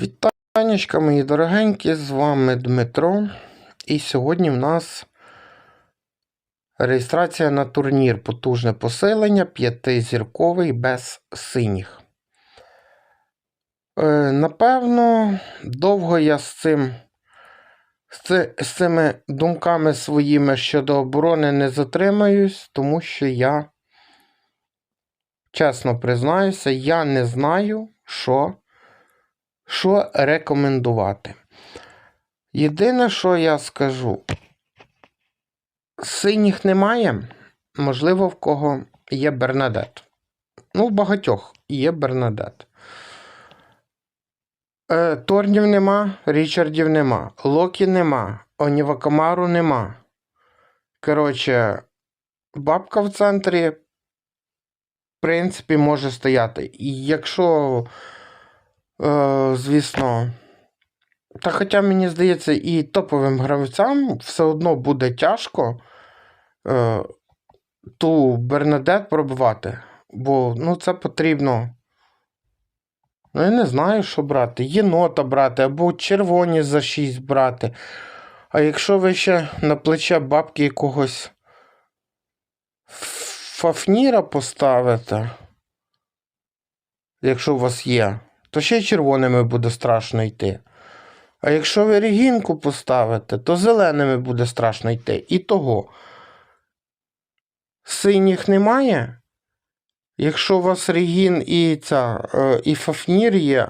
Вітанечка, мої дорогенькі, з вами Дмитро. І сьогодні в нас реєстрація на турнір Потужне посилення п'ятизірковий без синіх. Е, напевно, довго я з цим з цими думками своїми щодо оборони не затримаюсь, тому що я, чесно признаюся, я не знаю, що що рекомендувати? Єдине, що я скажу, синіх немає. Можливо, в кого є Бернадет. Ну, в багатьох є Бернадет. Е, Торнів нема, Річардів нема, Локі нема, Оніва Камару нема. Коротше, бабка в центрі, в принципі, може стояти. І якщо Е, звісно. Та хоча мені здається, і топовим гравцям все одно буде тяжко е, ту Бернадет пробивати. Бо ну, це потрібно. Ну, я не знаю, що брати. Єнота брати, або червоні за 6 брати. А якщо ви ще на плече бабки якогось Фафніра поставите, якщо у вас є, то ще й червоними буде страшно йти. А якщо ви регінку поставите, то зеленими буде страшно йти. І того. Синіх немає. Якщо у вас регін і ця, е, і фафнір є,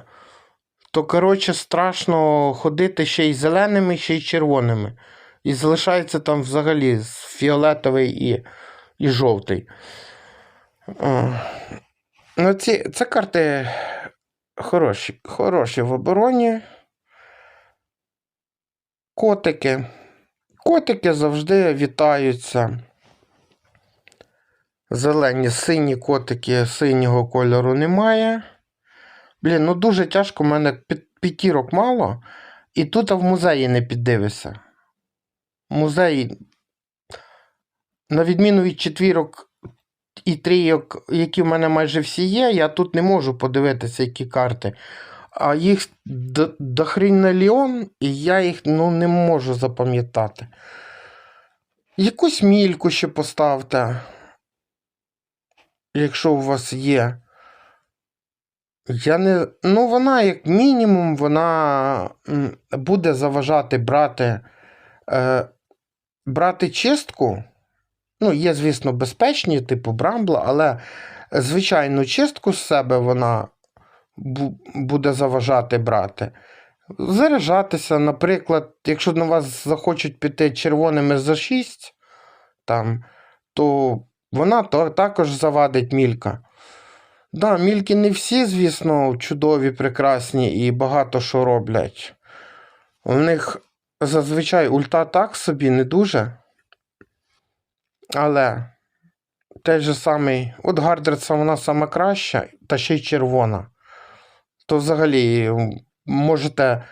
то, коротше, страшно ходити ще й зеленими, ще й червоними. І залишається там взагалі фіолетовий і, і жовтий. Е, Ну, ці, це карти хороші, хороші в обороні. Котики. Котики завжди вітаються. Зелені, сині котики синього кольору немає. Блін, ну дуже тяжко, у мене п'ятірок мало. І тут в музеї не піддивишся. Музей, на відміну від четвірок і трійок, які в мене майже всі є, я тут не можу подивитися, які карти. А їх до, до ліон, і я їх ну, не можу запам'ятати. Якусь мільку ще поставте, якщо у вас є. Я не. Ну, вона, як мінімум, вона буде заважати брати, е, брати чистку. Ну, є, звісно, безпечні, типу Брамбла, але звичайну чистку з себе вона буде заважати брати. Заряджатися, наприклад, якщо на вас захочуть піти червоними за 6, там, то вона також завадить мілька. Да, мільки не всі, звісно, чудові, прекрасні і багато що роблять. У них зазвичай ульта так собі не дуже. Але той же самий, от Гардерса вона сама краща, та ще й червона. То взагалі можете.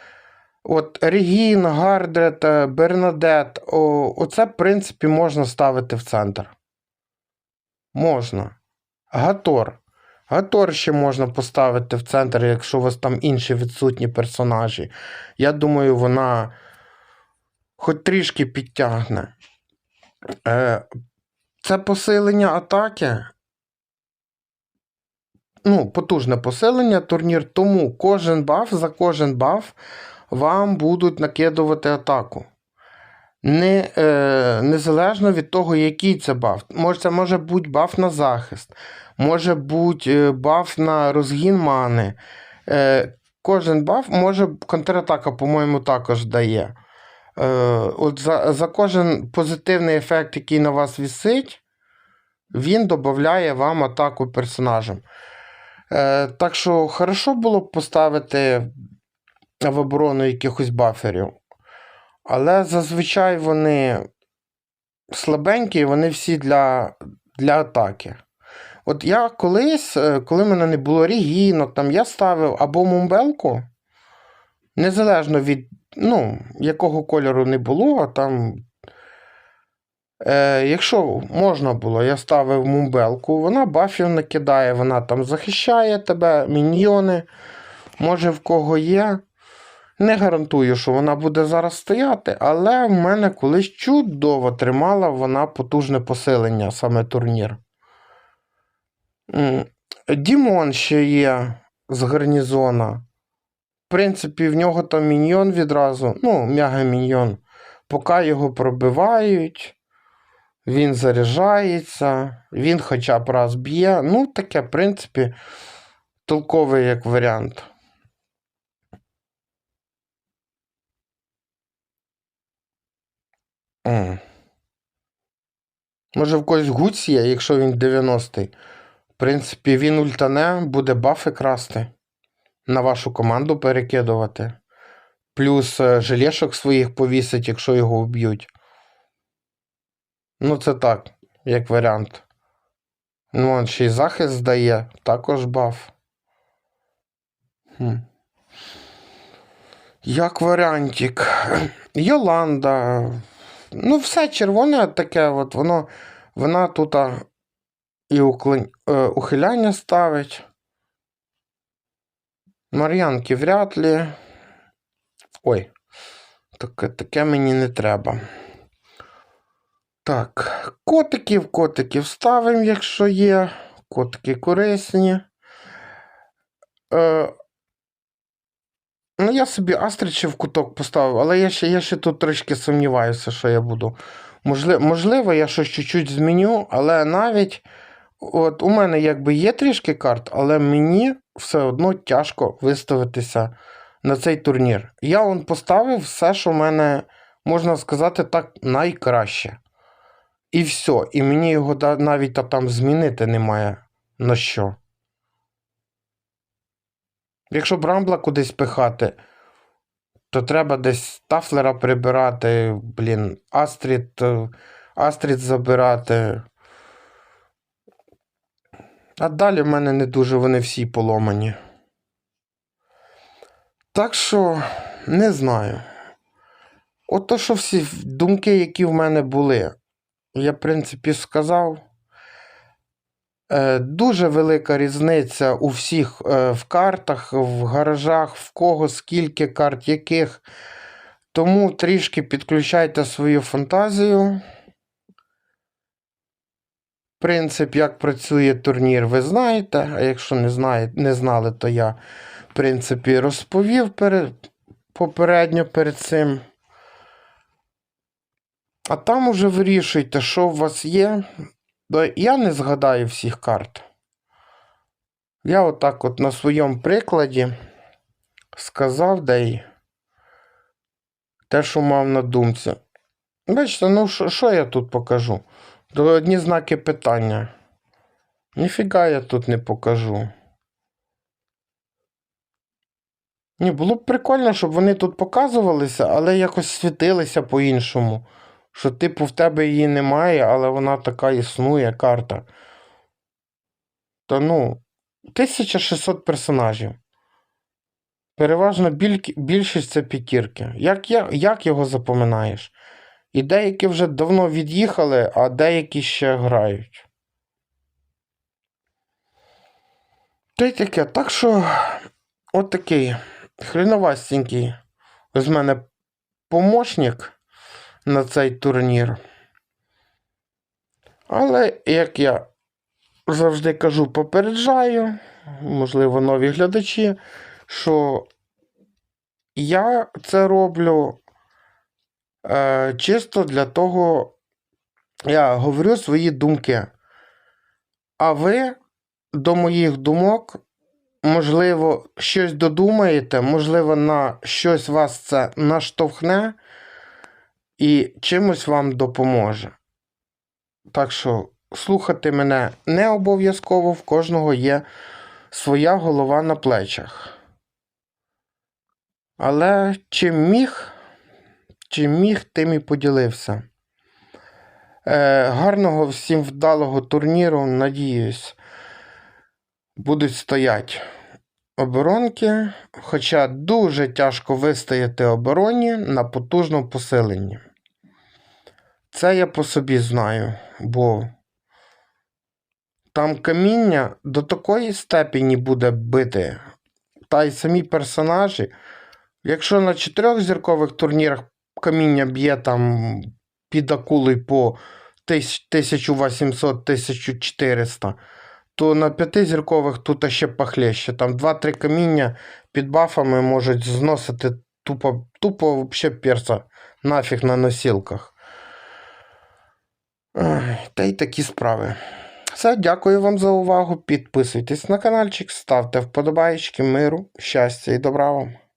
От Регін, Гардрет, е, Бернадет, оце, в принципі, можна ставити в центр. Можна. Гатор. Гатор ще можна поставити в центр, якщо у вас там інші відсутні персонажі. Я думаю, вона хоч трішки підтягне. Е, це посилення атаки. Ну, потужне посилення турнір, тому кожен баф за кожен баф вам будуть накидувати атаку. Не, е, незалежно від того, який це баф. Може, це може бути баф на захист, може бути е, баф на розгін мани. Е, кожен баф може контратака, по-моєму, також дає. Е, от за, за кожен позитивний ефект, який на вас висить, він додає вам атаку персонажем. Е, так що, хорошо було б поставити в оборону якихось баферів. Але зазвичай вони слабенькі, вони всі для, для атаки. От я колись, е, коли в мене не було регінок, там я ставив або мумбелку, незалежно від ну, якого кольору не було, а там. Е, якщо можна було, я ставив мумбелку, вона бафів накидає, вона там захищає тебе, міньйони. Може, в кого є. Не гарантую, що вона буде зараз стояти, але в мене колись чудово тримала вона потужне посилення, саме турнір. Дімон ще є з гарнізона. Принципі, в нього там міньйон відразу, ну, мега-міньйон. Поки його пробивають, він заряджається, він хоча б раз б'є. Ну, таке, в принципі, толковий як варіант. М. Може, в когось гуць є, якщо він 90-й. В принципі, він ультане, буде бафи красти. На вашу команду перекидувати. Плюс е, желешок своїх повісить, якщо його вб'ють. Ну, це так, як варіант. Ну, он ще й захист здає, також баф. Хм. Як варіантик. Йоланда. Ну, все червоне таке, от воно, вона тут і уклон... е, ухиляння ставить. Мар'янки вряд ли. Ой, таке, таке мені не треба. Так, котиків, котиків ставимо, якщо є. Котики корисні. Е, ну, я собі Астричі в куток поставив, але я ще, я ще тут трішки сумніваюся, що я буду. Можливо, можливо, я щось чуть-чуть зміню, але навіть от у мене якби є трішки карт, але мені все одно тяжко виставитися на цей турнір. Я он поставив все, що в мене, можна сказати, так, найкраще. І все. І мені його навіть та там змінити немає на що. Якщо Брамбла кудись пихати, то треба десь Тафлера прибирати, блін, Астрід, е, Астрід забирати. А далі в мене не дуже вони всі поломані. Так що, не знаю. От то, що всі думки, які в мене були, я, в принципі, сказав. Е, Дуже велика різниця у всіх е, в картах, в гаражах, в кого скільки карт, яких. Тому трішки підключайте свою фантазію. Принцип, як працює турнір, ви знаєте. А якщо не, знає, не знали, то я, в принципі, розповів перед, попередньо перед цим. А там уже вирішуйте, що у вас є. Я не згадаю всіх карт. Я отак от на своєму прикладі сказав, де те, що мав на думці. Бачите, ну що я тут покажу? Одні знаки питання. Ніфіга я тут не покажу. Ні, було б прикольно, щоб вони тут показувалися, але якось світилися по-іншому. Що, типу, в тебе її немає, але вона така існує карта. Та ну, 1600 персонажів. Переважно біль- більшість це п'ятірки. Як, як його запоминаєш? І деякі вже давно від'їхали, а деякі ще грають. Та й таке. Так що, от такий хріновастенький з мене помощник на цей турнір. Але, як я завжди кажу, попереджаю, можливо, нові глядачі, що я це роблю чисто для того, я говорю свої думки. А ви до моїх думок, можливо, щось додумаєте, можливо, на щось вас це наштовхне і чимось вам допоможе. Так що слухати мене не обов'язково, в кожного є своя голова на плечах. Але чим міг, чим міг, тим і поділився. Е, гарного всім вдалого турніру, надіюсь, будуть стоять оборонки, хоча дуже тяжко вистояти обороні на потужному посиленні. Це я по собі знаю, бо там каміння до такої степені буде бити, та й самі персонажі. Якщо на чотирьохзіркових турнірах каміння б'є там під акулою по 1800-1400, то на п'ятизіркових тут ще похлеще. Там 2-3 каміння під бафами можуть зносити тупо, тупо вообще перса нафіг на носілках. Та й такі справи. Все, дякую вам за увагу. Підписуйтесь на каналчик, ставте вподобайки, миру, щастя і добра вам.